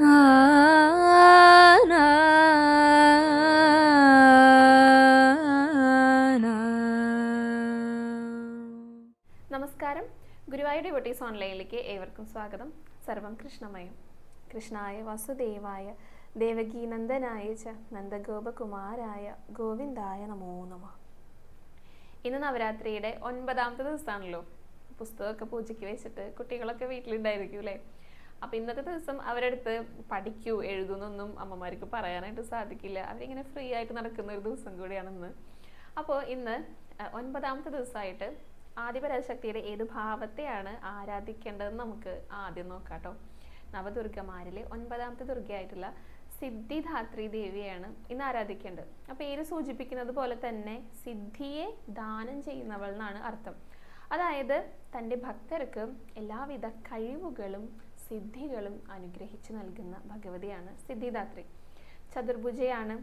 നമസ്കാരം. ഗുരുവായൂർ ഡിവോട്ടീസ് ഓൺലൈനിലേക്ക് ഏവർക്കും സ്വാഗതം. സർവം കൃഷ്ണമയം. കൃഷ്ണായ വസുദേവായ ദേവകീനന്ദനായ ച നന്ദഗോപകുമാരായ ഗോവിന്ദായ നമോ നമ. ഇന്ന് നവരാത്രിയുടെ ഒൻപതാമത്തെ ദിവസമാണല്ലോ. പുസ്തകമൊക്കെ പൂജയ്ക്ക് വെച്ചിട്ട് കുട്ടികളൊക്കെ വീട്ടിലുണ്ടായിരിക്കും അല്ലേ? അപ്പം ഇന്നത്തെ ദിവസം അവരടുത്ത് പഠിക്കൂ എഴുതുന്നൊന്നും അമ്മമാർക്ക് പറയാനായിട്ട് സാധിക്കില്ല. അവരിങ്ങനെ ഫ്രീ ആയിട്ട് നടക്കുന്ന ഒരു ദിവസം കൂടിയാണെന്ന് അപ്പോൾ ഇന്ന് ഒൻപതാമത്തെ ദിവസമായിട്ട് ആദിപരാശക്തിയുടെ ഏത് ഭാവത്തെയാണ് ആരാധിക്കേണ്ടതെന്ന് നമുക്ക് ആദ്യം നോക്കാം കേട്ടോ നവദുർഗമാരിലെ ഒൻപതാമത്തെ ദുർഗയായിട്ടുള്ള സിദ്ധിധാത്രി ദേവിയാണ് ഇന്ന് ആരാധിക്കേണ്ടത്. ആ പേര് സൂചിപ്പിക്കുന്നത് പോലെ തന്നെ സിദ്ധിയെ ദാനം ചെയ്യുന്നവൾ എന്നാണ് അർത്ഥം. അതായത് തന്റെ ഭക്തർക്ക് എല്ലാവിധ കഴിവുകളും സിദ്ധികളും അനുഗ്രഹിച്ചു നൽകുന്ന ഭഗവതിയാണ് സിദ്ധിദാത്രി. ചതുർഭുജയാണ്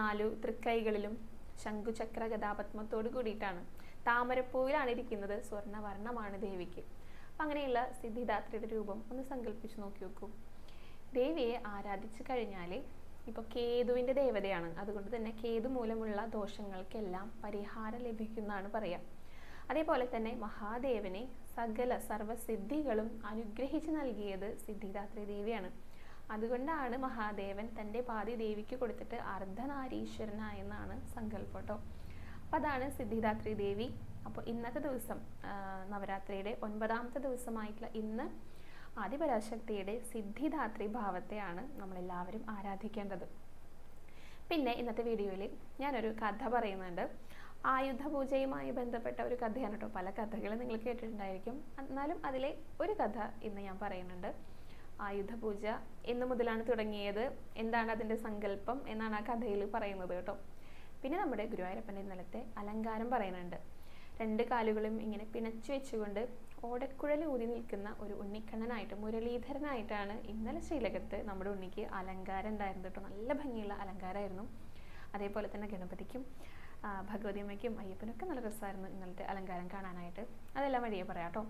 നാലു തൃക്കൈകളിലും ശംഖുചക്ര ഗതാപത്മത്തോട് കൂടിയിട്ടാണ്. താമരപ്പൂവിലാണ് ഇരിക്കുന്നത് സ്വർണവർണമാണ് ദേവിക്ക്. അപ്പം അങ്ങനെയുള്ള സിദ്ധിദാത്രിയുടെ രൂപം ഒന്ന് സങ്കല്പിച്ച് നോക്കി നോക്കൂ. ദേവിയെ ആരാധിച്ചു കഴിഞ്ഞാൽ ഇപ്പോൾ കേതുവിന്റെ ദേവതയാണ്. അതുകൊണ്ട് തന്നെ കേതു മൂലമുള്ള ദോഷങ്ങൾക്കെല്ലാം പരിഹാരം ലഭിക്കുന്നതാണ് പറയാം. അതേപോലെ തന്നെ മഹാദേവനെ സകല സർവസിദ്ധികളും അനുഗ്രഹിച്ചു നൽകിയത് സിദ്ധിദാത്രി ദേവിയാണ്. അതുകൊണ്ടാണ് മഹാദേവൻ തന്റെ പാതി ദേവിക്ക് കൊടുത്തിട്ട് അർദ്ധനാരീശ്വരനായെന്നാണ് സങ്കല്പം കേട്ടോ അപ്പം അതാണ് സിദ്ധിദാത്രി ദേവി. അപ്പോൾ ഇന്നത്തെ ദിവസം നവരാത്രിയുടെ ഒൻപതാമത്തെ ദിവസമായിട്ടുള്ള ഇന്ന് ആദിപരാശക്തിയുടെ സിദ്ധിദാത്രി ഭാവത്തെയാണ് നമ്മളെല്ലാവരും ആരാധിക്കേണ്ടത്. പിന്നെ ഇന്നത്തെ വീഡിയോയിൽ ഞാനൊരു കഥ പറയുന്നുണ്ട്. ആയുധ പൂജയുമായി ബന്ധപ്പെട്ട ഒരു കഥയാണ് കേട്ടോ. പല കഥകളും നിങ്ങൾ കേട്ടിട്ടുണ്ടായിരിക്കും. എന്നാലും അതിലെ ഒരു കഥ ഇന്ന് ഞാൻ പറയുന്നുണ്ട്. ആയുധ പൂജ എന്ന് മുതലാണ് തുടങ്ങിയത്. എന്താണ് അതിന്റെ സങ്കല്പം എന്നാണ് ആ കഥയിൽ പറയുന്നത് കേട്ടോ. പിന്നെ നമ്മുടെ ഗുരുവായൂരപ്പന്റെ ഇന്നലത്തെ അലങ്കാരം പറയുന്നുണ്ട്. രണ്ട് കാലുകളും ഇങ്ങനെ പിണച്ചു വെച്ചുകൊണ്ട് ഓടക്കുഴൽ ഊതി നിൽക്കുന്ന ഒരു ഉണ്ണിക്കണ്ണനായിട്ട് മുരളീധരനായിട്ടാണ് ഇന്നലെ ശ്രീലകത്ത് നമ്മുടെ ഉണ്ണിക്ക് അലങ്കാരം ഉണ്ടായിരുന്നു കേട്ടോ. നല്ല ഭംഗിയുള്ള അലങ്കാരമായിരുന്നു. അതേപോലെ തന്നെ ഗണപതിക്കും ഭഗവതിയമ്മയ്ക്കും അയ്യപ്പനൊക്കെ നല്ല രസമായിരുന്നു ഇന്നലത്തെ അലങ്കാരം കാണാനായിട്ട്. അതെല്ലാം വഴിയെ പറയാം കേട്ടോ.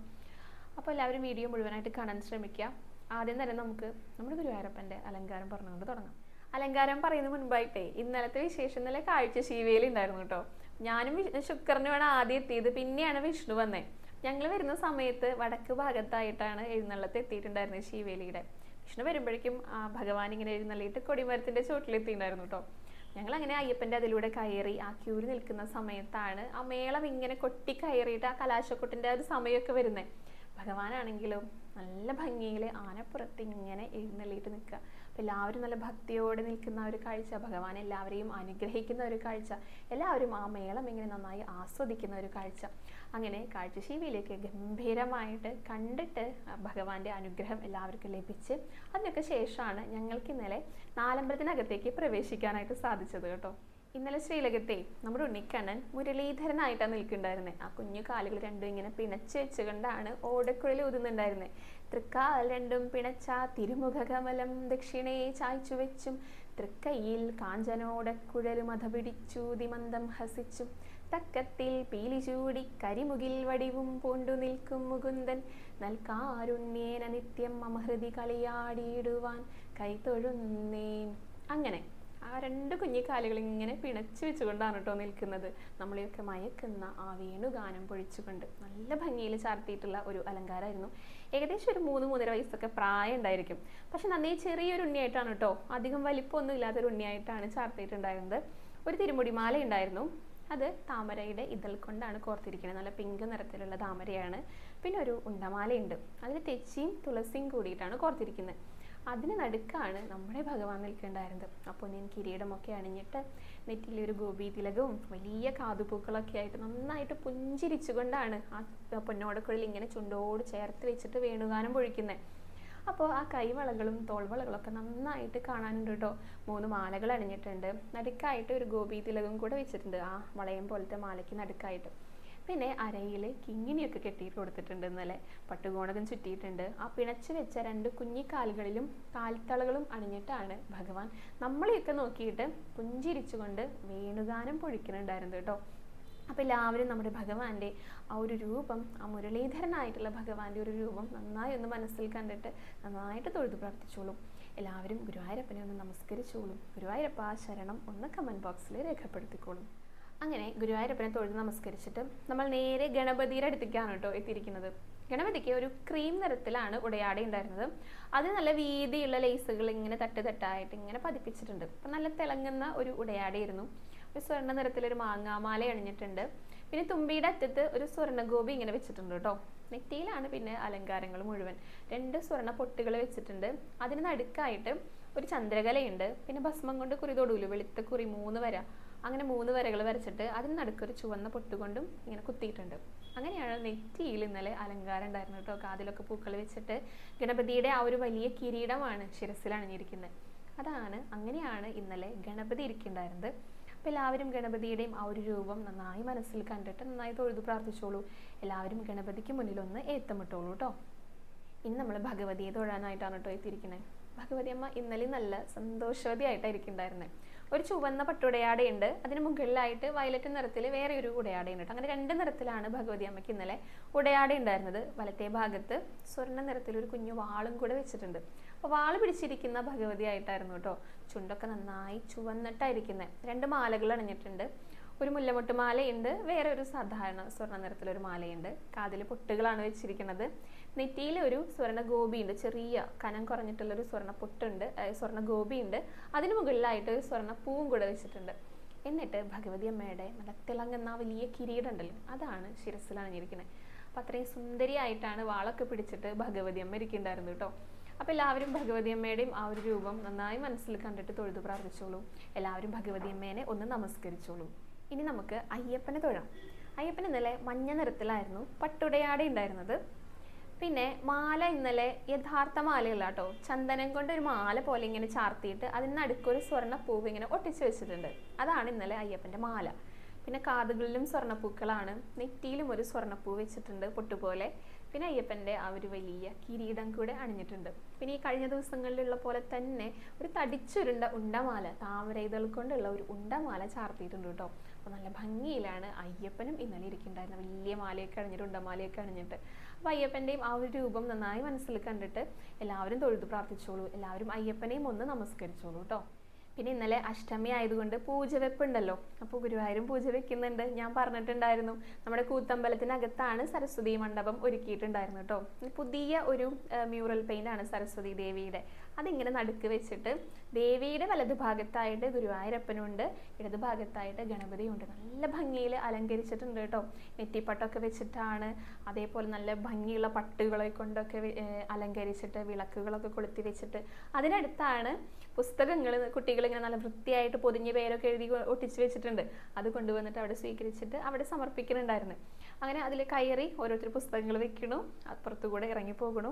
അപ്പോൾ എല്ലാവരും വീഡിയോ മുഴുവനായിട്ട് കാണാൻ ശ്രമിക്കുക. ആദ്യം തന്നെ നമുക്ക് നമ്മുടെ ഗുരുവായൂരപ്പന്റെ അലങ്കാരം പറഞ്ഞുകൊണ്ട് തുടങ്ങാം. അലങ്കാരം പറയുന്ന മുൻപായിട്ടേ ഇന്നലത്തെ വിശേഷം ഇന്നലെ കാഴ്ച ശീവേലി ഉണ്ടായിരുന്നു കേട്ടോ. ഞാനും വിഷ്- ശുക്രനുമാണ് ആദ്യം എത്തിയത്. പിന്നെയാണ് വിഷ്ണു വന്നേ. ഞങ്ങൾ വരുന്ന സമയത്ത് വടക്ക് ഭാഗത്തായിട്ടാണ് എഴുന്നള്ളത്ത് എത്തിയിട്ടുണ്ടായിരുന്നത് ശീവേലിയുടെ. വിഷ്ണു വരുമ്പോഴേക്കും ഭഗവാൻ ഇങ്ങനെ എഴുന്നള്ളിയിട്ട് കൊടിമരത്തിന്റെ ചോട്ടിലെത്തിയിട്ടുണ്ടായിരുന്നു കേട്ടോ. ഞങ്ങൾ അങ്ങനെ അയ്യപ്പന്റെ അതിലൂടെ കയറി ആ ക്യൂര് നിൽക്കുന്ന സമയത്താണ് ആ മേളം ഇങ്ങനെ കൊട്ടി കയറിയിട്ട് ആ കലാശക്കൊട്ടിന്റെ ഒരു സമയമൊക്കെ വരുന്നത് ഭഗവാനാണെങ്കിലും നല്ല ഭംഗിയിൽ ആനപ്പുറത്ത് ഇങ്ങനെ എഴുന്നള്ളിയിട്ട് നിൽക്കുക. എല്ലാവരും നല്ല ഭക്തിയോടെ നിൽക്കുന്ന ഒരു കാഴ്ച ഭഗവാൻ എല്ലാവരെയും അനുഗ്രഹിക്കുന്ന ഒരു കാഴ്ച എല്ലാവരും ആ മേളം ഇങ്ങനെ നന്നായി ആസ്വദിക്കുന്ന ഒരു കാഴ്ച. അങ്ങനെ കാഴ്ചശീവിയിലേക്ക് ഗംഭീരമായിട്ട് കണ്ടിട്ട് ഭഗവാന്റെ അനുഗ്രഹം എല്ലാവർക്കും ലഭിച്ച് അതിനൊക്കെ ശേഷമാണ് ഞങ്ങൾക്ക് ഇന്നലെ നാലമ്പലത്തിനകത്തേക്ക് പ്രവേശിക്കാനായിട്ട് സാധിച്ചത് കേട്ടോ. ഇന്നലെ ശ്രീലകത്തെ നമ്മുടെ ഉണ്ണിക്കണ്ണൻ മുരളീധരനായിട്ടാണ് നിൽക്കുന്നുണ്ടായിരുന്നത് ആ കുഞ്ഞു കാലുകൾ രണ്ടും ഇങ്ങനെ പിണച്ച് വെച്ചുകൊണ്ടാണ് ഓടക്കുഴൽ ഊതുന്നുണ്ടായിരുന്നത് തൃക്കാൽ രണ്ടും പിണച്ച കമലം ദക്ഷിണേ ചായ്ച്ചു വെച്ചും തൃക്കൈയിൽ കാഞ്ചനോടക്കുഴലും മത പിടിച്ചു ദിമന്തം ഹസിച്ചും തക്കത്തിൽ പീലിചൂടി കരിമുകിൽ വടിവും പൂണ്ടു നിൽക്കും മുകുന്ദൻ നൽകാരുണ്യേന നിത്യം മമഹൃതി കളിയാടിയിടുവാൻ കൈതൊഴുന്നേൻ അങ്ങനെ ആ രണ്ട് കുഞ്ഞി കുഞ്ഞിക്കാലുകൾ ഇങ്ങനെ പിണച്ചു വെച്ചുകൊണ്ടാണ് കേട്ടോ നിൽക്കുന്നത്. നമ്മളെയൊക്കെ മയക്കുന്ന ആ വേണുഗാനം പൊഴിച്ചുകൊണ്ട് നല്ല ഭംഗിയിൽ ചാർത്തിയിട്ടുള്ള ഒരു അലങ്കാരമായിരുന്നു. ഏകദേശം ഒരു മൂന്ന് മൂന്നര വയസ്സൊക്കെ പ്രായം ഉണ്ടായിരിക്കും. പക്ഷെ നന്നേ ചെറിയൊരു ഉണ്ണിയായിട്ടാണ് കേട്ടോ അധികം വലിപ്പമൊന്നും ഇല്ലാത്തൊരു ഉണ്ണിയായിട്ടാണ് ചാർത്തിയിട്ടുണ്ടായിരുന്നത്. ഒരു തിരുമുടിമാല ഉണ്ടായിരുന്നു. അത് താമരയുടെ ഇതൾ കൊണ്ടാണ് കോർത്തിരിക്കുന്നത്. നല്ല പിങ്ക് നിറത്തിലുള്ള താമരയാണ്. പിന്നെ ഒരു ഉണ്ടമാലയുണ്ട്. അതിൽ തെച്ചിയും തുളസിയും കൂടിയിട്ടാണ് കോർത്തിരിക്കുന്നത്. അതിന് നടുക്കാണ് നമ്മുടെ ഭഗവാൻ നിൽക്കേണ്ടായിരുന്നത്. അപ്പോൾ ഞാൻ കിരീടമൊക്കെ അണിഞ്ഞിട്ട് നെറ്റിയിൽ ഒരു ഗോപി തിലകവും വലിയ കാതുപൂക്കളൊക്കെ ആയിട്ട് നന്നായിട്ട് പുഞ്ചിരിച്ചുകൊണ്ടാണ് ആ പൊന്നോടക്കുഴൽ ഇങ്ങനെ ചുണ്ടോട് ചേർത്ത് വെച്ചിട്ട് വേണുഗാനം പൊഴിക്കുന്നത് അപ്പോൾ ആ കൈവളകളും തോൾവളകളൊക്കെ നന്നായിട്ട് കാണാനുണ്ട് കേട്ടോ മൂന്ന് മാലകൾ അണിഞ്ഞിട്ടുണ്ട്. നടുക്കായിട്ട് ഒരു ഗോപി തിലകം കൂടെ വെച്ചിട്ടുണ്ട്. ആ വളയം പോലത്തെ മാലയ്ക്ക് നടുക്കായിട്ട്. പിന്നെ അരയിൽ കിങ്ങിണിയൊക്കെ കെട്ടിയിട്ട് കൊടുത്തിട്ടുണ്ട് ഇന്നലെ. പട്ടുകോണകം ചുറ്റിയിട്ടുണ്ട്. ആ പിണച്ച് വെച്ച രണ്ട് കുഞ്ഞിക്കാലുകളിലും കാൽത്തളകളും അണിഞ്ഞിട്ടാണ് ഭഗവാൻ നമ്മളെയൊക്കെ നോക്കിയിട്ട് പുഞ്ചിരിച്ചുകൊണ്ട് വേണുഗാനം പൊഴിക്കുന്നുണ്ടായിരുന്നു കേട്ടോ. അപ്പോൾ എല്ലാവരും നമ്മുടെ ഭഗവാന്റെ ആ ഒരു രൂപം ആ മുരളീധരനായിട്ടുള്ള ഭഗവാന്റെ ഒരു രൂപം നന്നായി ഒന്ന് മനസ്സിൽ കണ്ടിട്ട് നന്നായിട്ട് തൊഴുതു പ്രാർത്ഥിച്ചോളും. എല്ലാവരും ഗുരുവായൂരപ്പനെ ഒന്ന് നമസ്കരിച്ചോളും. ഗുരുവായൂരപ്പ ആ ശരണം ഒന്ന് കമന്റ് ബോക്സിൽ രേഖപ്പെടുത്തിക്കോളും. അങ്ങനെ ഗുരുവായൂരപ്പനെ തൊഴുത് നമസ്കരിച്ചിട്ട് നമ്മൾ നേരെ ഗണപതിയുടെ അടുത്തേക്കാണ് കേട്ടോ എത്തിയിരിക്കുന്നത്. ഗണപതിക്ക് ഒരു ക്രീം നിറത്തിലാണ് ഉടയാടെ ഉണ്ടായിരുന്നത്. അത് നല്ല വീതിയുള്ള ലേസുകൾ ഇങ്ങനെ തട്ട് തട്ടായിട്ട് ഇങ്ങനെ പതിപ്പിച്ചിട്ടുണ്ട്. അപ്പം നല്ല തിളങ്ങുന്ന ഒരു ഉടയാടയായിരുന്നു. ഒരു സ്വർണ നിറത്തിലൊരു മാങ്ങാമാല അണിഞ്ഞിട്ടുണ്ട്. പിന്നെ തുമ്പിയുടെ അറ്റത്ത് ഒരു സ്വർണഗോപി ഇങ്ങനെ വെച്ചിട്ടുണ്ട് കേട്ടോ. നെറ്റിയിലാണ് പിന്നെ അലങ്കാരങ്ങൾ മുഴുവൻ. രണ്ട് സ്വർണ പൊട്ടുകൾ വെച്ചിട്ടുണ്ട്. അതിന് നടുക്കായിട്ട് ഒരു ചന്ദ്രകലയുണ്ട്. പിന്നെ ഭസ്മം കൊണ്ട് കുറി തൊടൂൽ? വെളുത്ത കുറി മൂന്ന് വര. അങ്ങനെ മൂന്ന് വരകൾ വരച്ചിട്ട് അതിന് നടുക്കൊരു ചുവന്ന പൊട്ടുകൊണ്ടും ഇങ്ങനെ കുത്തിയിട്ടുണ്ട്. അങ്ങനെയാണ് നെറ്റിയിൽ ഇന്നലെ അലങ്കാരം ഉണ്ടായിരുന്നത് കേട്ടോ. കാതിലൊക്കെ പൂക്കൾ വെച്ചിട്ട് ഗണപതിയുടെ ആ ഒരു വലിയ കിരീടമാണ് ശിരസിൽ അണിഞ്ഞിരിക്കുന്നത്. അതാണ് അങ്ങനെയാണ് ഇന്നലെ ഗണപതി ഇരിക്കുന്നുണ്ടായിരുന്നത്. അപ്പോൾ എല്ലാവരും ഗണപതിയുടെയും ആ ഒരു രൂപം നന്നായി മനസ്സിൽ കണ്ടിട്ട് നന്നായി തൊഴുതു പ്രാർത്ഥിച്ചോളൂ. എല്ലാവരും ഗണപതിക്ക് മുന്നിൽ ഒന്ന് ഏത്തമിട്ടോളൂ കേട്ടോ. ഇനി നമ്മൾ ഭഗവതിയെ തൊഴാനായിട്ടാണ് കേട്ടോ എത്തിയിരിക്കുന്നത്. ഭഗവതി അമ്മ ഇന്നലെ നല്ല സന്തോഷവതിയായിട്ടായിരിക്കും ഉണ്ടായിരുന്നത് ഒരു ചുവന്ന പട്ടുടയാടയുണ്ട്. അതിന് മുകളിലായിട്ട് വയലറ്റ് നിറത്തിൽ വേറെ ഒരു ഉടയാടയുണ്ട് അങ്ങനെ രണ്ട് നിറത്തിലാണ് ഭഗവതി അമ്മയ്ക്ക് ഇന്നലെ ഉടയാട ഉണ്ടായിരുന്നത്. വലത്തെ ഭാഗത്ത് സ്വർണ നിറത്തിൽ ഒരു കുഞ്ഞു വാളും കൂടെ വെച്ചിട്ടുണ്ട്. അപ്പോൾ വാൾ പിടിച്ചിരിക്കുന്ന ഭഗവതി ആയിട്ടായിരുന്നു കേട്ടോ ചുണ്ടൊക്കെ നന്നായി ചുവന്നിട്ടായിരിക്കുന്നത് രണ്ട് മാലകൾ അണിഞ്ഞിട്ടുണ്ട്. ഒരു മുല്ലമൊട്ട് മാലയുണ്ട് വേറെ ഒരു സാധാരണ സ്വർണ നിറത്തിലൊരു മാലയുണ്ട്. കാതിൽ പൊട്ടുകളാണ് വെച്ചിരിക്കുന്നത്. നെറ്റിയിൽ ഒരു സ്വർണ ഗോപിയുണ്ട് ചെറിയ കനം കുറഞ്ഞിട്ടുള്ള ഒരു സ്വർണ പൊട്ടുണ്ട് സ്വർണ ഗോപിയുണ്ട് അതിന് മുകളിലായിട്ട് ഒരു സ്വർണ പൂവും കൂടെ വെച്ചിട്ടുണ്ട്. എന്നിട്ട് ഭഗവതി അമ്മയുടെ നല്ല തിളങ്ങുന്ന വലിയ കിരീടം ഉണ്ടല്ലോ അതാണ് ശിരസിൽ അണിഞ്ഞിരിക്കുന്നത്. അപ്പം അത്രയും സുന്ദരിയായിട്ടാണ് വാളൊക്കെ പിടിച്ചിട്ട് ഭഗവതി അമ്മ ഇരിക്കുന്നുണ്ടായിരുന്നു കേട്ടോ. അപ്പോൾ എല്ലാവരും ഭഗവതി അമ്മയുടെയും ആ ഒരു രൂപം നന്നായി മനസ്സിൽ കണ്ടിട്ട് തൊഴുതു പ്രാർത്ഥിച്ചോളൂ. എല്ലാവരും ഭഗവതി അമ്മേനെ ഒന്ന് നമസ്കരിച്ചോളൂ. ഇനി നമുക്ക് അയ്യപ്പനെ തൊഴാം. അയ്യപ്പൻ ഇന്നലെ മഞ്ഞ നിറത്തിലായിരുന്നു പട്ടുടയാടെ ഉണ്ടായിരുന്നത് പിന്നെ മാല ഇന്നലെ യഥാർത്ഥ മാലയല്ല കേട്ടോ ചന്ദനം കൊണ്ട് ഒരു മാല പോലെ ഇങ്ങനെ ചാർത്തിയിട്ട് അതിന് നടുക്കൊരു സ്വർണപ്പൂവ് ഇങ്ങനെ ഒട്ടിച്ചു വെച്ചിട്ടുണ്ട്. അതാണ് ഇന്നലെ അയ്യപ്പന്റെ മാല. പിന്നെ കാതുകളിലും സ്വർണപ്പൂക്കളാണ്. നെറ്റിയിലും ഒരു സ്വർണപ്പൂ വെച്ചിട്ടുണ്ട് പൊട്ടുപോലെ. പിന്നെ അയ്യപ്പന്റെ ആ ഒരു വലിയ കിരീടം കൂടെ അണിഞ്ഞിട്ടുണ്ട്. പിന്നെ ഈ കഴിഞ്ഞ ദിവസങ്ങളിലുള്ള പോലെ തന്നെ ഒരു തടിച്ചുരുണ്ട ഉണ്ടമാല താമര ഇതൾ കൊണ്ടുള്ള ഒരു ഉണ്ടമാല ചാർത്തിയിട്ടുണ്ട് കേട്ടോ. അപ്പോൾ നല്ല ഭംഗിയിലാണ് അയ്യപ്പനും ഇന്നലെ ഇരിക്കുന്നുണ്ടായിരുന്ന വലിയ മാലയൊക്കെ അണിഞ്ഞിട്ട് ഉണ്ടമാലയൊക്കെ അണിഞ്ഞിട്ട്. അപ്പോൾ അയ്യപ്പന്റെയും ആ ഒരു രൂപം നന്നായി മനസ്സിൽ കണ്ടിട്ട് എല്ലാവരും തൊഴുതു പ്രാർത്ഥിച്ചോളൂ. എല്ലാവരും അയ്യപ്പനെയും ഒന്ന് നമസ്കരിച്ചോളൂ കേട്ടോ പിന്നെ ഇന്നലെ അഷ്ടമി ആയതുകൊണ്ട് പൂജ വെപ്പുണ്ടല്ലോ. അപ്പോൾ ഗുരുവായൂരും പൂജ വെക്കുന്നുണ്ട്. ഞാൻ പറഞ്ഞിട്ടുണ്ടായിരുന്നു. നമ്മുടെ കൂത്തമ്പലത്തിനകത്താണ് സരസ്വതി മണ്ഡപം ഒരുക്കിയിട്ടുണ്ടായിരുന്നു കേട്ടോ പുതിയ ഒരു മ്യൂറൽ പെയിന്റ് ആണ് സരസ്വതി ദേവിയുടെ. അതിങ്ങനെ നടുക്ക് വെച്ചിട്ട് ദേവിയുടെ വലതു ഭാഗത്തായിട്ട് ഗുരുവായൂരപ്പനുണ്ട് ഇടതു ഭാഗത്തായിട്ട് ഗണപതിയുണ്ട്. നല്ല ഭംഗിയിൽ അലങ്കരിച്ചിട്ടുണ്ട് കേട്ടോ. നെറ്റിപ്പട്ടൊക്കെ വെച്ചിട്ടാണ് അതേപോലെ നല്ല ഭംഗിയുള്ള പട്ടുകളെ കൊണ്ടൊക്കെ അലങ്കരിച്ചിട്ട് വിളക്കുകളൊക്കെ കൊളുത്തി വെച്ചിട്ട് അതിനടുത്താണ് പുസ്തകങ്ങൾ കുട്ടികൾ ഇങ്ങനെ നല്ല വൃത്തിയായിട്ട് പൊതിഞ്ഞ പേരൊക്കെ എഴുതി ഒട്ടിച്ചു വെച്ചിട്ടുണ്ട്. അത് കൊണ്ടുവന്നിട്ട് അവിടെ സ്വീകരിച്ചിട്ട് അവിടെ സമർപ്പിക്കുന്നുണ്ടായിരുന്നു. അങ്ങനെ അതിൽ കയറി ഓരോരുത്തർ പുസ്തകങ്ങൾ വെക്കണു അപ്പുറത്തുകൂടെ ഇറങ്ങി പോകണു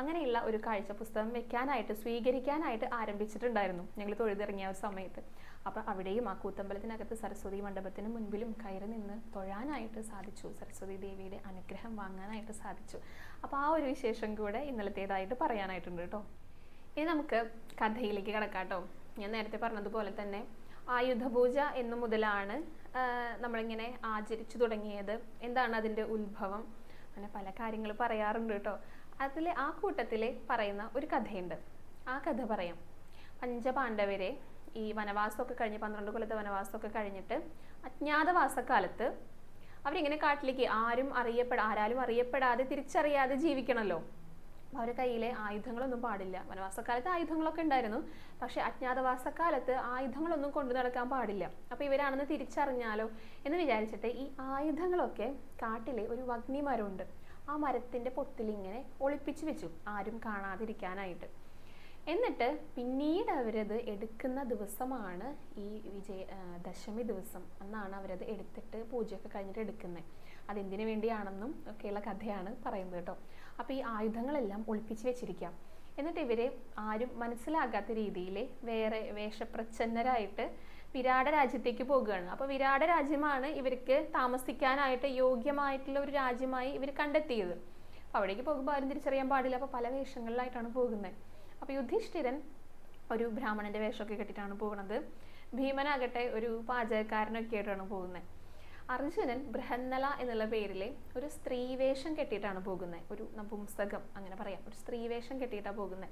അങ്ങനെയുള്ള ഒരു കാഴ്ച പുസ്തകം വെക്കാനായിട്ട് സ്വീകരിക്കാനായിട്ട് ആരംഭിച്ചിട്ടുണ്ടായിരുന്നു ഞങ്ങൾ തൊഴുതിറങ്ങിയ ഒരു സമയത്ത്. അപ്പോൾ അവിടെയും ആ കൂത്തമ്പലത്തിനകത്ത് സരസ്വതി മണ്ഡപത്തിന് മുൻപിലും കയറി നിന്ന് തൊഴാനായിട്ട് സാധിച്ചു. സരസ്വതി ദേവിയുടെ അനുഗ്രഹം വാങ്ങാനായിട്ട് സാധിച്ചു. അപ്പോൾ ആ ഒരു വിശേഷം കൂടെ ഇന്നലത്തേതായിട്ട് പറയാനായിട്ടുണ്ട് കേട്ടോ. ഇനി നമുക്ക് കഥയിലേക്ക് കിടക്കാട്ടോ ഞാൻ നേരത്തെ പറഞ്ഞതുപോലെ തന്നെ ആയുധപൂജ എന്നു മുതലാണ് നമ്മളിങ്ങനെ ആചരിച്ചു തുടങ്ങിയത്. എന്താണ് അതിന്റെ ഉത്ഭവം? അങ്ങനെ പല കാര്യങ്ങൾ പറയാറുണ്ട് കേട്ടോ. അതിൽ ആ കൂട്ടത്തിലെ പറയുന്ന ഒരു കഥയുണ്ട്. ആ കഥ പറയാം. പഞ്ചപാണ്ഡവരെ ഈ വനവാസമൊക്കെ കഴിഞ്ഞ് പന്ത്രണ്ട് കൊല്ലത്തെ വനവാസമൊക്കെ കഴിഞ്ഞിട്ട് അജ്ഞാതവാസക്കാലത്ത് അവരിങ്ങനെ കാട്ടിലേക്ക് ആരും അറിയപ്പെട ആരാലും അറിയപ്പെടാതെ തിരിച്ചറിയാതെ ജീവിക്കണമല്ലോ അവരുടെ കയ്യിലെ ആയുധങ്ങളൊന്നും പാടില്ല. വനവാസക്കാലത്ത് ആയുധങ്ങളൊക്കെ ഉണ്ടായിരുന്നു. പക്ഷെ അജ്ഞാതവാസക്കാലത്ത് ആയുധങ്ങളൊന്നും കൊണ്ടു നടക്കാൻ പാടില്ല. അപ്പോൾ ഇവരാണെന്ന് തിരിച്ചറിഞ്ഞാലോ എന്ന് വിചാരിച്ചിട്ട് ഈ ആയുധങ്ങളൊക്കെ കാട്ടിലെ ഒരു വഗ്നിമരമുണ്ട് ആ മരത്തിന്റെ പൊത്തിലിങ്ങനെ ഒളിപ്പിച്ച് വെച്ചു. ആരും കാണാതിരിക്കാനായിട്ട്. എന്നിട്ട് പിന്നീട് അവരത് എടുക്കുന്ന ദിവസമാണ് ഈ വിജയ ദശമി ദിവസം അന്നാണ് അവരത് എടുത്തിട്ട് പൂജയൊക്കെ കഴിഞ്ഞിട്ട് എടുക്കുന്നത് അതെന്തിനു വേണ്ടിയാണെന്നും ഒക്കെയുള്ള കഥയാണ് പറയുന്നത് കേട്ടോ. അപ്പോൾ ഈ ആയുധങ്ങളെല്ലാം ഒളിപ്പിച്ച് വെച്ചിരിക്കാം. എന്നിട്ട് ഇവരെ ആരും മനസ്സിലാകാത്ത രീതിയിൽ വേറെ വേഷപ്രച്ഛന്നരായിട്ട് വിരാട രാജ്യത്തേക്ക് പോകുകയാണ്. അപ്പോൾ വിരാട രാജ്യമാണ് ഇവർക്ക് താമസിക്കാനായിട്ട് യോഗ്യമായിട്ടുള്ള ഒരു രാജ്യമായി ഇവർ കണ്ടെത്തിയത്. അപ്പോൾ അവിടേക്ക് പോകുമ്പോൾ ആരും തിരിച്ചറിയാൻ പാടില്ല. അപ്പോൾ പല വേഷങ്ങളിലായിട്ടാണ് പോകുന്നത് അപ്പോൾ യുധിഷ്ഠിരൻ ഒരു ബ്രാഹ്മണന്റെ വേഷമൊക്കെ കെട്ടിട്ടാണ് പോകുന്നത് ഭീമനാകട്ടെ ഒരു പാചകക്കാരനൊക്കെ ആയിട്ടാണ് പോകുന്നത് അർജുനൻ ബൃഹന്നല എന്നുള്ള പേരിൽ ഒരു സ്ത്രീവേഷം കെട്ടിയിട്ടാണ് പോകുന്നത് ഒരു നപുംസകം അങ്ങനെ പറയാം. ഒരു സ്ത്രീവേഷം കെട്ടിയിട്ടാണ് പോകുന്നത്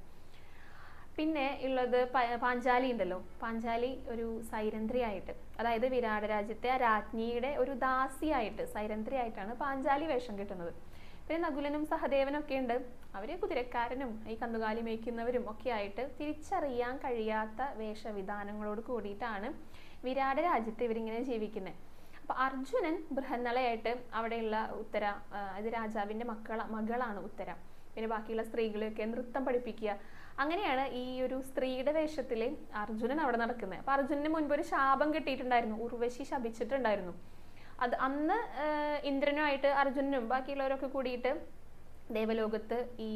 പിന്നെ ഉള്ളത് പാഞ്ചാലി ഉണ്ടല്ലോ. പാഞ്ചാലി ഒരു സൈരന്ധ്രിയായിട്ട് അതായത് വിരാട രാജ്യത്തെ ആ രാജ്ഞിയുടെ ഒരു ദാസിയായിട്ട് സൈരന്ധ്രിയായിട്ടാണ് പാഞ്ചാലി വേഷം കിട്ടുന്നത്. പിന്നെ നകുലനും സഹദേവനും ഒക്കെ ഉണ്ട്. അവർ കുതിരക്കാരനും ഈ കന്നുകാലി മേയ്ക്കുന്നവരും ഒക്കെ ആയിട്ട് തിരിച്ചറിയാൻ കഴിയാത്ത വേഷവിധാനങ്ങളോട് കൂടിയിട്ടാണ് വിരാട രാജ്യത്ത് ഇവരിങ്ങനെ ജീവിക്കുന്നത് അപ്പൊ അർജുനൻ ബൃഹന്നളയായിട്ട് അവിടെയുള്ള ഉത്തര അത് രാജാവിന്റെ മക്കള മകളാണ് ഉത്തര. പിന്നെ ബാക്കിയുള്ള സ്ത്രീകളെയൊക്കെ നൃത്തം പഠിപ്പിക്കുക. അങ്ങനെയാണ് ഈ ഒരു സ്ത്രീയുടെ വേഷത്തിൽ അർജുനൻ അവിടെ നടക്കുന്നത് അപ്പൊ അർജുനന് മുൻപ് ഒരു ശാപം കിട്ടിയിട്ടുണ്ടായിരുന്നു. ഉർവശി ശപിച്ചിട്ടുണ്ടായിരുന്നു. അത് അന്ന് ഇന്ദ്രനുമായിട്ട് അർജുനനും ബാക്കിയുള്ളവരൊക്കെ കൂടിയിട്ട് ദേവലോകത്ത് ഈ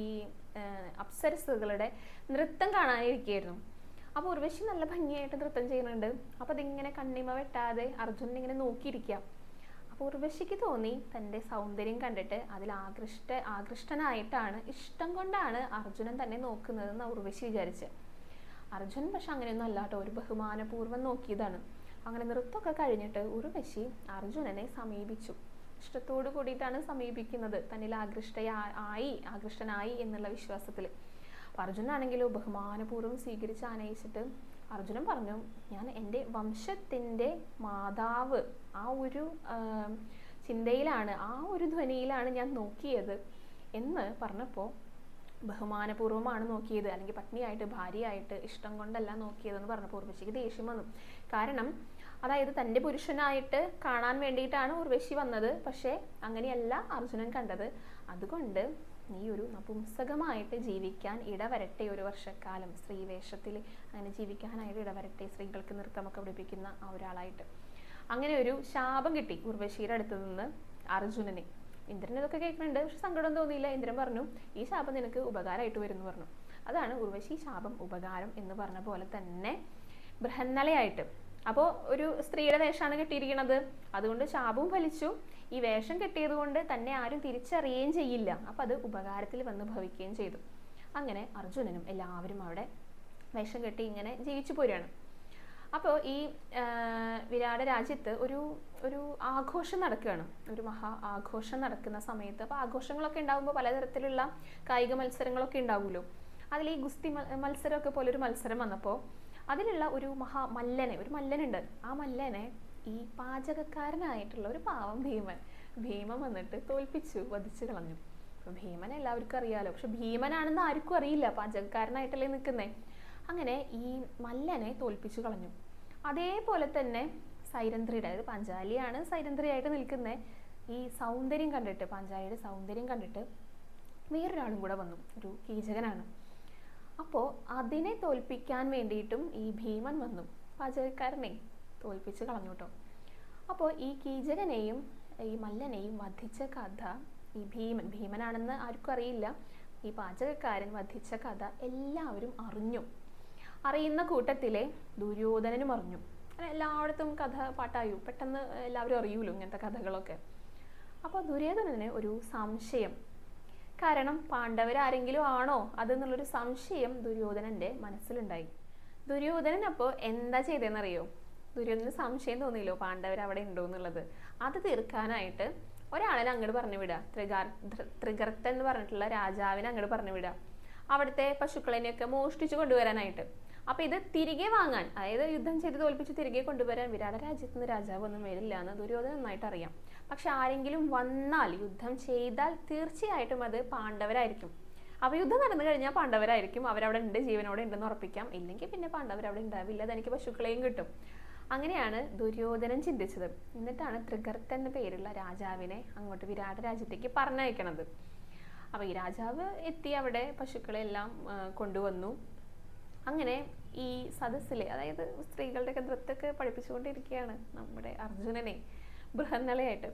അപ്സരസുകളുടെ നൃത്തം കാണാനിരിക്കുകയായിരുന്നു അപ്പോൾ ഉർവശി നല്ല ഭംഗിയായിട്ട് നൃത്തം ചെയ്യുന്നുണ്ട്. അപ്പോൾ അതിങ്ങനെ കണ്ണിമ വെട്ടാതെ അർജുനൻ ഇങ്ങനെ നോക്കിയിരിക്കുക അപ്പോൾ ഉർവശിക്ക് തോന്നി. തന്റെ സൗന്ദര്യം കണ്ടിട്ട് അതിൽ ആകൃഷ്ട ആകൃഷ്ടനായിട്ടാണ് ഇഷ്ടം കൊണ്ടാണ് അർജുനൻ തന്നെ നോക്കുന്നതെന്ന് ഉർവശി വിചാരിച്ച്. അർജുനൻ പക്ഷെ അങ്ങനെയൊന്നും അല്ലാട്ടോ ഒരു ബഹുമാനപൂർവം നോക്കിയതാണ്. അങ്ങനെ നൃത്തമൊക്കെ കഴിഞ്ഞിട്ട് ഉർവശി അർജുനനെ സമീപിച്ചു. ഇഷ്ടത്തോടു കൂടിയിട്ടാണ് സമീപിക്കുന്നത്. തന്നിൽ ആകൃഷ്ടയാ ആയി ആകൃഷ്ടനായി എന്നുള്ള വിശ്വാസത്തിൽ. അർജുനാണെങ്കിലോ ബഹുമാനപൂർവം സ്വീകരിച്ച് ആനയിച്ചിട്ട് അർജുനൻ പറഞ്ഞു ഞാൻ എന്റെ വംശത്തിന്റെ മാതാവ്. ആ ഒരു ചിന്തയിലാണ് ആ ഒരു ധ്വനിയിലാണ് ഞാൻ നോക്കിയത് എന്ന് പറഞ്ഞപ്പോൾ ബഹുമാനപൂർവമാണ് നോക്കിയത്. അല്ലെങ്കിൽ പത്നിയായിട്ട് ഭാര്യയായിട്ട് ഇഷ്ടം കൊണ്ടല്ല നോക്കിയതെന്ന് പറഞ്ഞപ്പോൾ ഉർവശിക്ക് ദേഷ്യം വന്നു. കാരണം അതായത് തന്റെ പുരുഷനായിട്ട് കാണാൻ വേണ്ടിയിട്ടാണ് ഉർവശി വന്നത്. പക്ഷേ അങ്ങനെയല്ല അർജുനൻ കണ്ടത്. അതുകൊണ്ട് നീ ഒരു നപുംസകമായിട്ട് ജീവിക്കാൻ ഇടവരട്ടെ ഒരു വർഷക്കാലം. സ്ത്രീവേഷത്തിൽ അങ്ങനെ ജീവിക്കാനായിട്ട് ഇടവരട്ടെ. സ്ത്രീകൾക്ക് നൃത്തമൊക്കെ പഠിപ്പിക്കുന്ന ആ ഒരാളായിട്ട്. അങ്ങനെ ഒരു ശാപം കിട്ടി ഉർവശിയുടെ അടുത്ത് നിന്ന് അർജുനനെ. ഇന്ദ്രൻ ഇതൊക്കെ കേൾക്കുന്നുണ്ട് പക്ഷെ സങ്കടം തോന്നിയില്ല. ഇന്ദ്രൻ പറഞ്ഞു ഈ ശാപം നിനക്ക് ഉപകാരമായിട്ട് വരും എന്ന് പറഞ്ഞു. അതാണ് ഉർവശി ശാപം ഉപകാരം എന്ന് പറഞ്ഞ പോലെ തന്നെ ബൃഹന്നലയായിട്ട്. അപ്പോൾ ഒരു സ്ത്രീയുടെ വേഷമാണ് കെട്ടിയിരിക്കുന്നത്. അതുകൊണ്ട് ശാപവും ഫലിച്ചു. ഈ വേഷം കെട്ടിയത് കൊണ്ട് തന്നെ ആരും തിരിച്ചറിയുകയും ചെയ്യില്ല. അപ്പം അത് ഉപകാരത്തിൽ വന്ന് ഭവിക്കുകയും ചെയ്തു. അങ്ങനെ അർജുനനും എല്ലാവരും അവിടെ വേഷം കെട്ടി ഇങ്ങനെ ജീവിച്ചു പോരുകയാണ്. അപ്പോൾ ഈ വിരാട രാജ്യത്ത് ഒരു ഒരു ആഘോഷം നടക്കുകയാണ്. ഒരു മഹാ ആഘോഷം നടക്കുന്ന സമയത്ത് അപ്പോൾ ആഘോഷങ്ങളൊക്കെ ഉണ്ടാകുമ്പോൾ പലതരത്തിലുള്ള കായിക മത്സരങ്ങളൊക്കെ ഉണ്ടാവുമല്ലോ. അതിൽ ഈ ഗുസ്തി മത്സരമൊക്കെ പോലൊരു മത്സരം വന്നപ്പോൾ അതിലുള്ള ഒരു മഹാ മല്ലനെ ഒരു മല്ലനുണ്ട്. ആ മല്ലനെ ഈ പാചകക്കാരനായിട്ടുള്ള ഒരു പാവം ഭീമൻ ഭീമൻ വന്നിട്ട് തോൽപ്പിച്ചു വധിച്ചു കളഞ്ഞു. ഭീമൻ എല്ലാവർക്കും അറിയാലോ. പക്ഷെ ഭീമനാണെന്ന് ആർക്കും അറിയില്ല പാചകക്കാരനായിട്ടല്ലേ നിൽക്കുന്നേ. അങ്ങനെ ഈ മല്ലനെ തോൽപ്പിച്ചു കളഞ്ഞു. അതേപോലെ തന്നെ സൈരന്ധ്രിയുടെ അതായത് പഞ്ചാലിയാണ് സൈരന്ധ്രിയായിട്ട് നിൽക്കുന്നത് ഈ സൗന്ദര്യം കണ്ടിട്ട് പഞ്ചാലിയുടെ സൗന്ദര്യം കണ്ടിട്ട് വേറൊരാളും കൂടെ വന്നു. ഒരു കീചകനാണ്. അപ്പോൾ അതിനെ തോൽപ്പിക്കാൻ വേണ്ടിയിട്ടും ഈ ഭീമൻ വന്നു. പാചകക്കാരനെ തോൽപ്പിച്ച് കളഞ്ഞു കേട്ടോ അപ്പോൾ ഈ കീചകനെയും ഈ മല്ലനെയും വധിച്ച കഥ ഈ ഭീമൻ ഭീമനാണെന്ന് ആർക്കും അറിയില്ല. ഈ പാചകക്കാരൻ വധിച്ച കഥ എല്ലാവരും അറിഞ്ഞു. അറിയുന്ന കൂട്ടത്തിലെ ദുര്യോധനനും അറിഞ്ഞു. അങ്ങനെ എല്ലായിടത്തും കഥ പാട്ടായു. പെട്ടെന്ന് എല്ലാവരും അറിയൂലോ ഇങ്ങനത്തെ കഥകളൊക്കെ. അപ്പോൾ ദുര്യോധനന് ഒരു സംശയം കാരണം പാണ്ഡവരാരെങ്കിലും ആണോ അതെന്നുള്ളൊരു സംശയം ദുര്യോധനന്റെ മനസ്സിലുണ്ടായി. ദുര്യോധനൻ അപ്പോൾ എന്താ ചെയ്തതെന്നറിയോ ദുര്യോധനന് സംശയം തോന്നിയില്ലോ പാണ്ഡവർ അവിടെ ഉണ്ടോ എന്നുള്ളത്. അത് തീർക്കാനായിട്ട് ഒരാളെ അങ്ങോട്ട് പറഞ്ഞു വിടുക ത്രികാർ ത്രികർത്തൻ എന്ന് പറഞ്ഞിട്ടുള്ള രാജാവിനെ അങ്ങോട്ട് പറഞ്ഞു വിടുക അവിടുത്തെ പശുക്കളെയൊക്കെ മോഷ്ടിച്ചു കൊണ്ടുവരാനായിട്ട്. അപ്പൊ ഇത് തിരികെ വാങ്ങാൻ അതായത് യുദ്ധം ചെയ്ത് തോൽപ്പിച്ച് തിരികെ കൊണ്ടുവരാൻ വിരാട രാജ്യത്ത് രാജാവ് ഒന്നും വരില്ല എന്ന് ദുര്യോധന നന്നായിട്ട് അറിയാം പക്ഷെ ആരെങ്കിലും വന്നാൽ യുദ്ധം ചെയ്താൽ തീർച്ചയായിട്ടും അത് പാണ്ഡവരായിരിക്കും. അവ യുദ്ധം നടന്നു കഴിഞ്ഞാൽ പാണ്ഡവരായിരിക്കും. അവരവിടെ ഉണ്ട് ജീവനോടെ ഉണ്ടെന്ന് ഉറപ്പിക്കാം. ഇല്ലെങ്കിൽ പിന്നെ പാണ്ഡവർ അവിടെ ഉണ്ടാവില്ല. അതെനിക്ക് പശുക്കളെയും കിട്ടും. അങ്ങനെയാണ് ദുര്യോധനൻ ചിന്തിച്ചത്. എന്നിട്ടാണ് ത്രികർത്തൻ എന്ന പേരുള്ള രാജാവിനെ അങ്ങോട്ട് വിരാട രാജ്യത്തേക്ക് പറഞ്ഞയക്കണത്. അപ്പോൾ ഈ രാജാവ് എത്തി അവിടെ പശുക്കളെ എല്ലാം കൊണ്ടുവന്നു. അങ്ങനെ ഈ സദസ്സിലെ അതായത് സ്ത്രീകളുടെയൊക്കെ നൃത്തമൊക്കെ പഠിപ്പിച്ചുകൊണ്ടിരിക്കുകയാണ് നമ്മുടെ അർജുനനെ. ബൃഹന്നലയായിട്ട്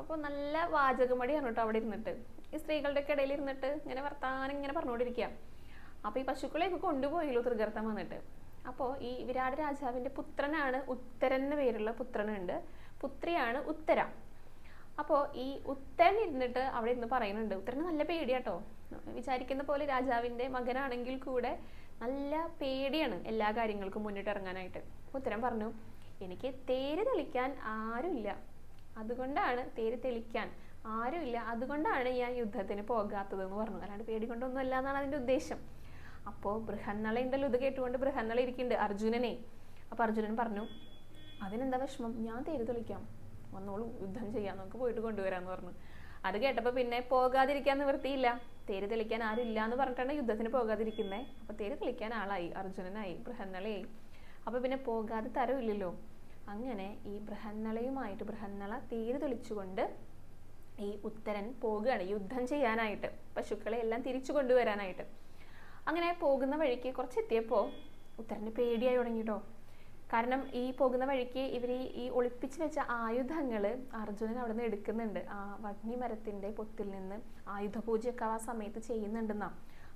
അപ്പോൾ നല്ല വാചകമടിയാണ് കേട്ടോ അവിടെ ഇരുന്നിട്ട്. ഈ സ്ത്രീകളുടെയൊക്കെ ഇടയിൽ ഇരുന്നിട്ട് ഇങ്ങനെ വർത്താനം ഇങ്ങനെ പറഞ്ഞുകൊണ്ടിരിക്കുക. അപ്പോൾ ഈ പശുക്കളെയൊക്കെ കൊണ്ടുപോയല്ലോ തൃഗർത്തം വന്നിട്ട്. അപ്പോൾ ഈ വിരാട് രാജാവിന്റെ പുത്രനാണ് ഉത്തരൻ എന്ന പേരുള്ള പുത്രനുണ്ട്. പുത്രിയാണ് ഉത്തര. അപ്പോൾ ഈ ഉത്തരൻ ഇരുന്നിട്ട് അവിടെ ഇരുന്ന് പറയുന്നുണ്ട്. ഉത്തരന് നല്ല പേടിയാട്ടോ വിചാരിക്കുന്ന പോലെ രാജാവിന്റെ മകനാണെങ്കിൽ കൂടെ നല്ല പേടിയാണ് എല്ലാ കാര്യങ്ങൾക്കും മുന്നിട്ട് ഇറങ്ങാനായിട്ട്. ഉത്തരൻ പറഞ്ഞു എനിക്ക് തേര് തെളിക്കാൻ ആരുമില്ല. അതുകൊണ്ടാണ് തേര് തെളിക്കാൻ. ആരുമില്ല. അതുകൊണ്ടാണ് ഞാൻ യുദ്ധത്തിന് പോകാത്തതെന്ന് പറഞ്ഞു അല്ലാണ്ട് പേടി കൊണ്ടൊന്നും അല്ല എന്നാണ് അതിന്റെ ഉദ്ദേശം. അപ്പോൾ ബൃഹന്നള ഉണ്ടല്ലോ ഇത് കേട്ടുകൊണ്ട് ബൃഹന്നള ഇരിക്കുന്നുണ്ട് അർജുനനെ. അപ്പോൾ അർജുനൻ പറഞ്ഞു അതിനെന്താ വിഷമം? ഞാൻ തേര് തെളിക്കാം. വന്നോളൂ യുദ്ധം ചെയ്യാം. നമുക്ക് പോയിട്ട് കൊണ്ടുവരാന്ന് പറഞ്ഞു. അത് കേട്ടപ്പോൾ പിന്നെ പോകാതിരിക്കാൻ നിവൃത്തിയില്ല. തേര് തെളിക്കാൻ ആരില്ല എന്ന് പറഞ്ഞിട്ടാണ് യുദ്ധത്തിന് പോകാതിരിക്കുന്നത് അപ്പോൾ തേര് തെളിക്കാൻ ആളായി അർജുനനായി ബൃഹന്നളയായി. അപ്പോൾ പിന്നെ പോകാതെ തരവില്ലല്ലോ. അങ്ങനെ ഈ ബൃഹന്നളയുമായിട്ട് ബൃഹന്നള തേര് തെളിച്ചുകൊണ്ട് ഈ ഉത്തരൻ പോകുകയാണ് യുദ്ധം ചെയ്യാനായിട്ട് പശുക്കളെ എല്ലാം തിരിച്ചു കൊണ്ടുവരാനായിട്ട്. അങ്ങനെ പോകുന്ന വഴിക്ക് കുറച്ച് എത്തിയപ്പോൾ ഉത്തരന് പേടിയായി തുടങ്ങിട്ടോ. കാരണം ഈ പോകുന്ന വഴിക്ക് ഇവർ ഈ ഒളിപ്പിച്ച് വെച്ച ആയുധങ്ങൾ അർജുനൻ അവിടെ നിന്ന് എടുക്കുന്നുണ്ട്. ആ വഗ്നി മരത്തിന്റെ പൊത്തിൽ നിന്ന് ആയുധ പൂജയൊക്കെ ആ സമയത്ത് ചെയ്യുന്നുണ്ടെന്നാ.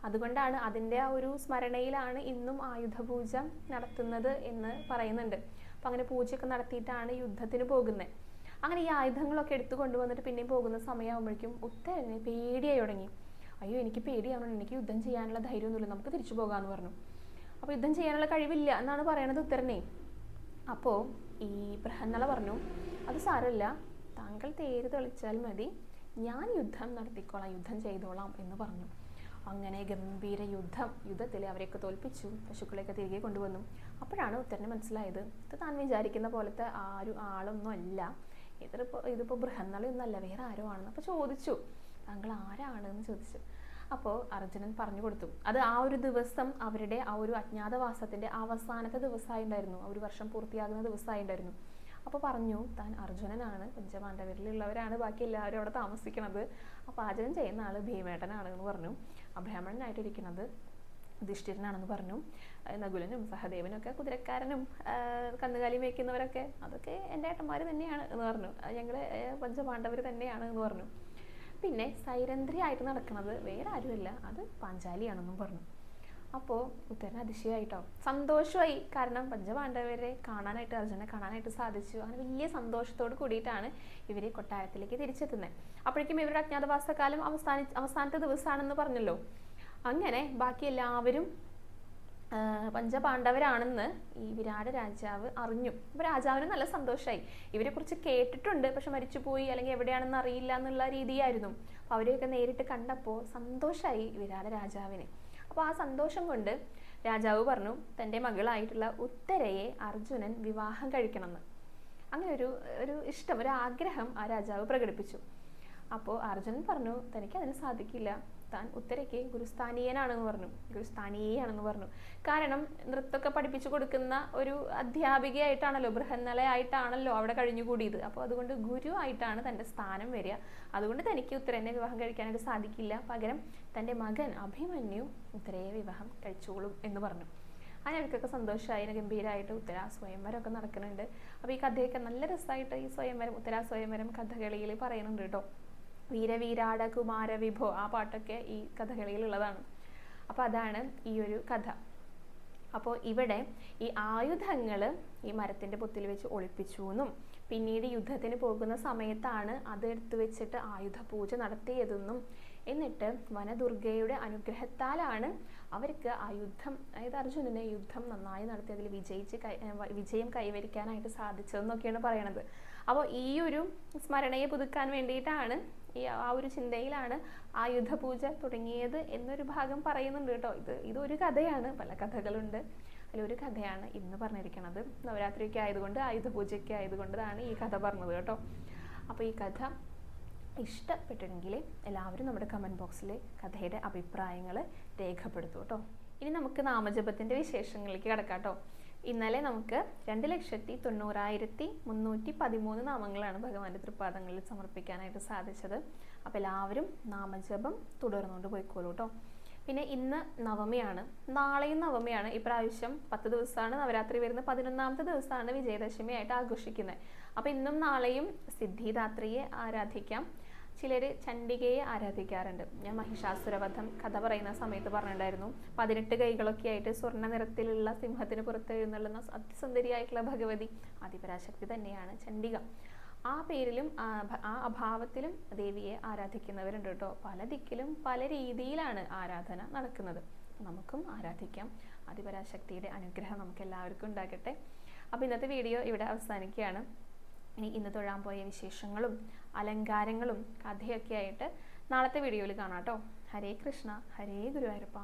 അതുകൊണ്ടാണ് അതിന്റെ ആ ഒരു സ്മരണയിലാണ് ഇന്നും ആയുധ പൂജ നടത്തുന്നത് എന്ന് പറയുന്നുണ്ട്. അപ്പം അങ്ങനെ പൂജയൊക്കെ നടത്തിയിട്ടാണ് യുദ്ധത്തിന് പോകുന്നത് അങ്ങനെ ഈ ആയുധങ്ങളൊക്കെ എടുത്തു കൊണ്ടുവന്നിട്ട് പിന്നെയും പോകുന്ന സമയമാകുമ്പോഴേക്കും ഒത്തിരി പേടിയായി തുടങ്ങി. അയ്യോ എനിക്ക് പേടിയാണ് എനിക്ക് യുദ്ധം ചെയ്യാനുള്ള ധൈര്യമൊന്നുമില്ല. നമുക്ക് തിരിച്ചു പോകാമെന്ന് പറഞ്ഞു. അപ്പോൾ യുദ്ധം ചെയ്യാനുള്ള കഴിവില്ല എന്നാണ് പറയണത് ഉത്തരനെ. അപ്പോൾ ഈ ബൃഹന്നള പറഞ്ഞു അത് സാരമില്ല. താങ്കൾ തേര് തെളിച്ചാൽ മതി. ഞാൻ യുദ്ധം നടത്തിക്കോളാം. യുദ്ധം ചെയ്തോളാം എന്ന് പറഞ്ഞു. അങ്ങനെ ഗംഭീര യുദ്ധം യുദ്ധത്തിൽ അവരെയൊക്കെ തോൽപ്പിച്ചു. പശുക്കളെയൊക്കെ തിരികെ കൊണ്ടുവന്നു. അപ്പോഴാണ് ഉത്തരന് മനസ്സിലായത്. ഇത് താൻ വിചാരിക്കുന്ന പോലത്തെ ആരും ആളൊന്നും അല്ല. ഇതിപ്പോൾ ഇതിപ്പോൾ ബൃഹന്നളയൊന്നല്ല വേറെ ആരോ ആണെന്ന്. അപ്പോൾ ചോദിച്ചു. താങ്കൾ ആരാണ് എന്ന് ചോദിച്ചു. അപ്പോൾ അർജുനൻ പറഞ്ഞു കൊടുത്തു. അത് ആ ഒരു ദിവസം അവരുടെ ആ ഒരു അജ്ഞാതവാസത്തിന്റെ അവസാനത്തെ ദിവസമായിട്ടുണ്ടായിരുന്നു. ഉണ്ടായിരുന്നു ഒരു വർഷം പൂർത്തിയാകുന്ന ദിവസമായിട്ടുണ്ടായിരുന്നു. അപ്പോൾ പറഞ്ഞു താൻ അർജുനനാണ്. പഞ്ചപാണ്ഡവരിലുള്ളവരാണ് ബാക്കി എല്ലാവരും അവിടെ താമസിക്കുന്നത് ആ പാചകം ചെയ്യുന്ന ആൾ ഭീമേട്ടനാണ് എന്ന് പറഞ്ഞു. ആ അബ്രാഹ്മണനായിട്ടിരിക്കുന്നത് യുധിഷ്ഠിരനാണെന്ന് പറഞ്ഞു. നകുലനും സഹദേവനും ഒക്കെ കുതിരക്കാരനും കന്നുകാലി മേയ്ക്കുന്നവരൊക്കെ അതൊക്കെ എന്റെ ഏട്ടന്മാർ തന്നെയാണ് എന്ന് പറഞ്ഞു. ഞങ്ങൾ പഞ്ചപാണ്ഡവർ തന്നെയാണ് എന്ന് പറഞ്ഞു. പിന്നെ സൈരന്ധ്രി ആയിട്ട് നടക്കുന്നത് വേറെ ആരുമല്ല അത് പാഞ്ചാലിയാണെന്നും പറഞ്ഞു. അപ്പോൾ ഉത്തരൻ അതിശയമായിട്ടോ സന്തോഷമായി. കാരണം പഞ്ചപാണ്ഡവരെ കാണാനായിട്ട് അർജുനെ കാണാനായിട്ട് സാധിച്ചു. അങ്ങനെ വലിയ സന്തോഷത്തോട് കൂടിയിട്ടാണ് ഇവർ കൊട്ടാരത്തിലേക്ക് തിരിച്ചെത്തുന്നത് അപ്പോഴേക്കും ഇവരുടെ അജ്ഞാതവാസകാലം അവസാനി അവസാനത്തെ ദിവസമാണെന്ന് പറഞ്ഞല്ലോ. അങ്ങനെ ബാക്കി എല്ലാവരും പഞ്ചപാണ്ഡവരാണെന്ന് ഈ വിരാട് രാജാവ് അറിഞ്ഞു. അപ്പോൾ രാജാവിന് നല്ല സന്തോഷമായി ഇവരെ കുറിച്ച് കേട്ടിട്ടുണ്ട് പക്ഷെ മരിച്ചുപോയി അല്ലെങ്കിൽ എവിടെയാണെന്ന് അറിയില്ല എന്നുള്ള രീതിയായിരുന്നു. അപ്പോൾ അവരെയൊക്കെ നേരിട്ട് കണ്ടപ്പോൾ സന്തോഷമായി വിരാട് രാജാവിന്. അപ്പോൾ ആ സന്തോഷം കൊണ്ട് രാജാവ് പറഞ്ഞു തന്റെ മകളായിട്ടുള്ള ഉത്തരയെ അർജുനൻ വിവാഹം കഴിക്കണമെന്ന്. അങ്ങനെ ഒരു ഒരു ഇഷ്ടം ഒരു ആഗ്രഹം ആ രാജാവ് പ്രകടിപ്പിച്ചു. അപ്പോൾ അർജുനൻ പറഞ്ഞു തനിക്ക് അതിന് സാധിക്കില്ല. താൻ ഉത്തരയ്ക്ക് ഗുരുസ്ഥാനീയനാണെന്ന് പറഞ്ഞു. ഗുരുസ്ഥാനീയാണെന്ന് പറഞ്ഞു. കാരണം നൃത്തമൊക്കെ പഠിപ്പിച്ചു കൊടുക്കുന്ന ഒരു അധ്യാപികയായിട്ടാണല്ലോ ബൃഹന്നലയായിട്ടാണല്ലോ അവിടെ കഴിഞ്ഞുകൂടിയത്. അപ്പോൾ അതുകൊണ്ട് ഗുരു ആയിട്ടാണ് തന്റെ സ്ഥാനം വരിക. അതുകൊണ്ട് തനിക്ക് ഉത്തരനെ വിവാഹം കഴിക്കാനായിട്ട് സാധിക്കില്ല. പകരം തന്റെ മകൻ അഭിമന്യു ഉത്തരയെ വിവാഹം കഴിച്ചോളും എന്ന് പറഞ്ഞു. അങ്ങനെ അവർക്കൊക്കെ സന്തോഷമായി ഗംഭീരമായിട്ട് ഉത്തര സ്വയംവരമൊക്കെ നടക്കുന്നുണ്ട്. അപ്പോൾ ഈ കഥയൊക്കെ നല്ല രസമായിട്ട് ഈ സ്വയംവരം ഉത്തര സ്വയംവരം കഥകളിയിൽ പറയുന്നുണ്ട് കേട്ടോ. വീരവീരാട കുമാര വിഭോ ആ പാട്ടൊക്കെ ഈ കഥകളിയിലുള്ളതാണ്. അപ്പോൾ അതാണ് ഈ ഒരു കഥ. അപ്പോൾ ഇവിടെ ഈ ആയുധങ്ങൾ ഈ മരത്തിന്റെ പൊത്തിൽ വെച്ച് ഒളിപ്പിച്ചു എന്നും പിന്നീട് യുദ്ധത്തിന് പോകുന്ന സമയത്താണ് അത് എടുത്തു വെച്ചിട്ട് ആയുധ പൂജ നടത്തിയതെന്നും എന്നിട്ട് വനദുർഗയുടെ അനുഗ്രഹത്താലാണ് അവർക്ക് ആ യുദ്ധം അതായത് അർജുനനെ യുദ്ധം നന്നായി നടത്തി അതിൽ വിജയിച്ച് വിജയം കൈവരിക്കാനായിട്ട് സാധിച്ചതെന്നൊക്കെയാണ് പറയണത്. അപ്പോൾ ഈ ഒരു സ്മരണയെ പുതുക്കാൻ വേണ്ടിയിട്ടാണ് ഈ ആ ഒരു ചിന്തയിലാണ് ആയുധപൂജ തുടങ്ങിയത് എന്നൊരു ഭാഗം പറയുന്നുണ്ട് കേട്ടോ. ഇത് ഇതൊരു കഥയാണ്. പല കഥകളുണ്ട്. അതിലൊരു കഥയാണ് ഇന്ന് പറഞ്ഞിരിക്കുന്നത് നവരാത്രിയൊക്കെ ആയതുകൊണ്ട് ആയുധപൂജയൊക്കെ ആയതുകൊണ്ടാണ് ഈ കഥ പറഞ്ഞത് കേട്ടോ. അപ്പോൾ ഈ കഥ ഇഷ്ടപ്പെട്ടെങ്കിൽ എല്ലാവരും നമ്മുടെ കമന്റ് ബോക്സിൽ കഥയുടെ അഭിപ്രായങ്ങൾ രേഖപ്പെടുത്തും കേട്ടോ. ഇനി നമുക്ക് നാമജപത്തിന്റെ വിശേഷങ്ങളിലേക്ക് കിടക്കാം കേട്ടോ. ഇന്നലെ നമുക്ക് രണ്ട് ലക്ഷത്തി തൊണ്ണൂറായിരത്തി മുന്നൂറ്റി പതിമൂന്ന് നാമങ്ങളാണ് ഭഗവാന്റെ തൃപ്പാദങ്ങളിൽ സമർപ്പിക്കാനായിട്ട് സാധിച്ചത്. അപ്പോൾ എല്ലാവരും നാമജപം തുടർന്നുകൊണ്ട് പോയിക്കോളൂ കേട്ടോ പിന്നെ ഇന്ന് നവമിയാണ്. നാളെയും നവമിയാണ്. ഇപ്രാവശ്യം പത്ത് ദിവസമാണ് നവരാത്രി വരുന്ന പതിനൊന്നാമത്തെ ദിവസമാണ് വിജയദശമി ആയിട്ട് ആഘോഷിക്കുന്നത്. അപ്പോൾ ഇന്നും നാളെയും സിദ്ധിദാത്രിയെ ആരാധിക്കാം. ചിലർ ചണ്ഡികയെ ആരാധിക്കാറുണ്ട്. ഞാൻ മഹിഷാസുരവധം കഥ പറയുന്ന സമയത്ത് പറഞ്ഞിട്ടുണ്ടായിരുന്നു. പതിനെട്ട് കൈകളൊക്കെ ആയിട്ട് സ്വർണ നിറത്തിലുള്ള സിംഹത്തിന് പുറത്ത് എഴുന്നള്ളുന്ന അതിസുന്ദരിയായിട്ടുള്ള ഭഗവതി അതിപരാശക്തി തന്നെയാണ് ചണ്ഡിക. ആ പേരിലും ആ അഭാവത്തിലും ദേവിയെ ആരാധിക്കുന്നവരുണ്ട് കേട്ടോ. പല ദിക്കിലും പല രീതിയിലാണ് ആരാധന നടക്കുന്നത്. നമുക്കും ആരാധിക്കാം. അതിപരാശക്തിയുടെ അനുഗ്രഹം നമുക്ക് എല്ലാവർക്കും ഉണ്ടാകട്ടെ. അപ്പോൾ ഇന്നത്തെ വീഡിയോ ഇവിടെ അവസാനിക്കുകയാണ്. ഇനി ഇന്ന് തൊഴാൻ പോയ വിശേഷങ്ങളും അലങ്കാരങ്ങളും കഥയൊക്കെ ആയിട്ട് നാളത്തെ വീഡിയോയിൽ കാണാം കേട്ടോ. ഹരേ കൃഷ്ണ ഹരേ ഗുരുവായൂരപ്പ.